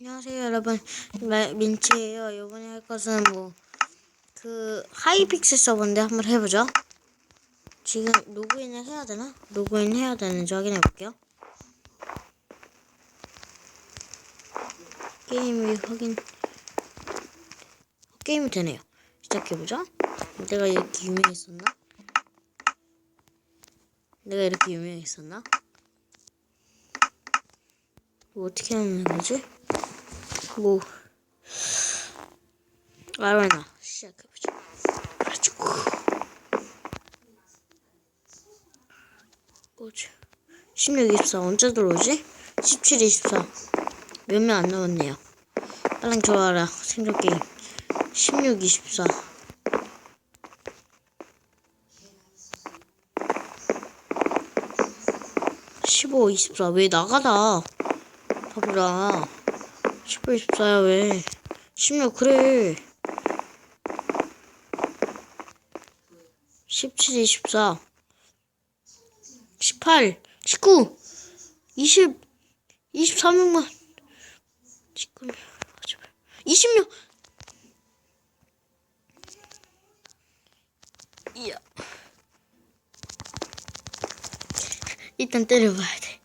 안녕하세요 여러분 마- 민치예요 이번에 할 것은 뭐 그 하이픽셀 서버인데 한번 해보죠 지금 로그인을 해야 되나? 로그인 해야 되는지 확인해 볼게요 게임이 확인 게임이 되네요 시작해보죠 내가 이렇게 유명했었나? 내가 이렇게 유명했었나? 뭐 어떻게 하는 거지? 뭐 알아나 시작해보자. 그래가지고 뭐지? 16, 24 언제 들어오지? 17, 24 몇 명안 남았네요. 빨랑 좋아라 생존 게임 16, 24 15, 24 왜 나가다? 바보라. 15, 24야, 왜? 16, 그래. 17, 24. 18, 19, 20, 23명만. 19명, 20명. 이야. 일단 때려봐야 돼.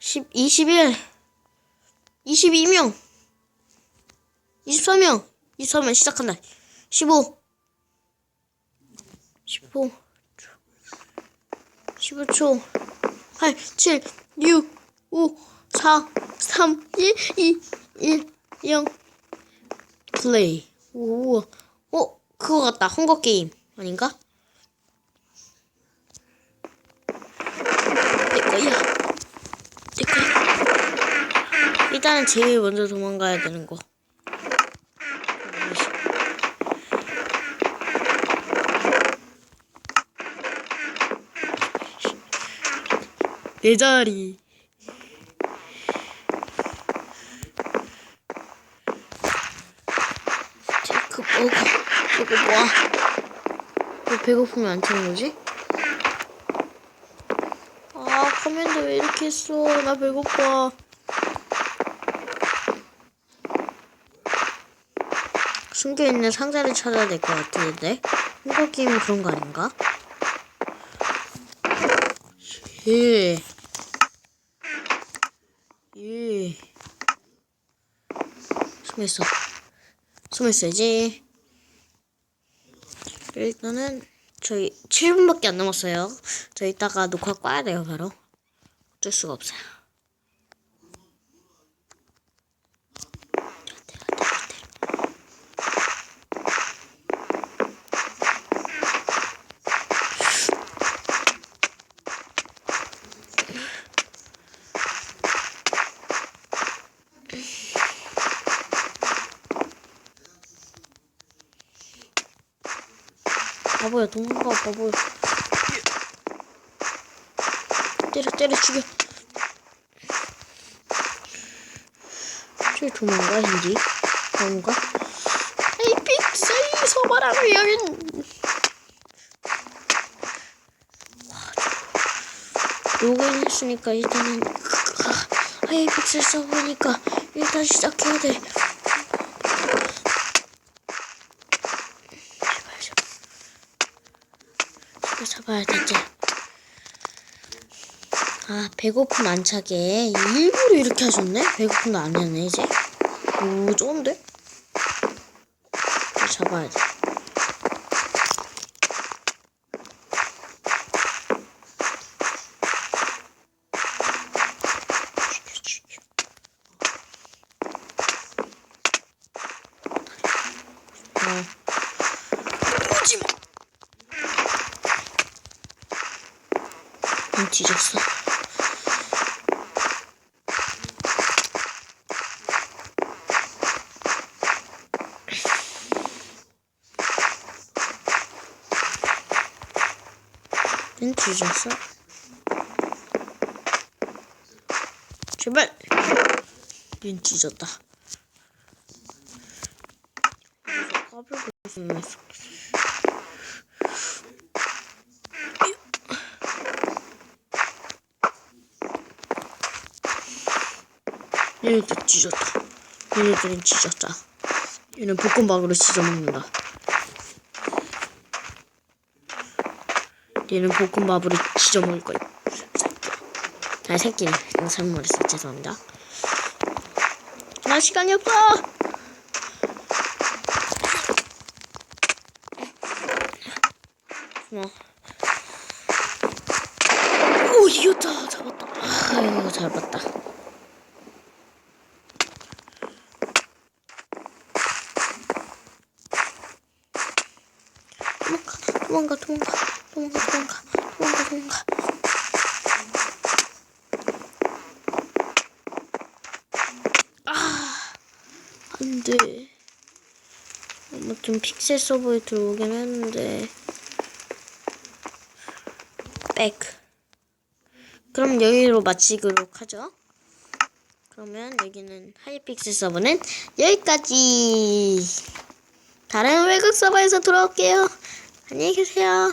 10, 21. 22명 23명 23명 시작한다. 15 15 15초. 8 7 6 5 4 3 1 2 1 0 플레이. 오, 어 그거 같다. 헝거 게임. 아닌가? 내 거야. 내 거야. 일단은 제일 먼저 도망가야 되는 거. 내 자리. 체크 버거. 이거 뭐야? 왜 배고프면 안 차는 거지? 아, 커맨드 왜 이렇게 했어? 나 배고파. 숨겨있는 상자를 찾아야 될 것 같은데 홍보 게임은 그런 거 아닌가? 예. 예. 숨어 있어. 숨어 있어야지. 일단은 저희 7분밖에 안 남았어요. 저 이따가 녹화 꺼야 돼요, 바로. 어쩔 수가 없어요. 바보야 도망가 바보야. 때려 때려 죽여. 저 도망가 힌지 뭔가? 에이 픽사이 서바라를 여긴 로그인 했으니까 일단은 아이 픽셀 써보니까 일단 시작해야 돼 제발 제발 이거 잡아야 되지. 아, 배고픔 안 차게 일부러 이렇게 하셨네? 배고픔도 아니었네, 이제. 오, 좋은데? 잡아야 돼. 어. 오지 마! 안 뒤졌어. 안 뒤졌어. 제발. 눈 뒤졌다. 까불고 있으면 얘도 찢었다. 얘네들은 지졌자. 얘는 볶음밥으로 지져 먹는다. 얘는 볶음밥으로 지져 먹을 거야. 아, 새끼는 잘못 말했어. 죄송합니다. 나 시간이 없어! 뭐. 오, 이겼다. 잡았다. 아이고, 잡았다. 도망가, 도망가, 도망가, 도망가, 도망가, 도망가. 아, 안 돼. 아무튼 픽셀 서버에 들어오긴 했는데. 백. 그럼 여기로 마치도록 하죠. 그러면 여기는 하이픽셀 서버는 여기까지. 다른 외국 서버에서 돌아올게요. 안녕히 계세요.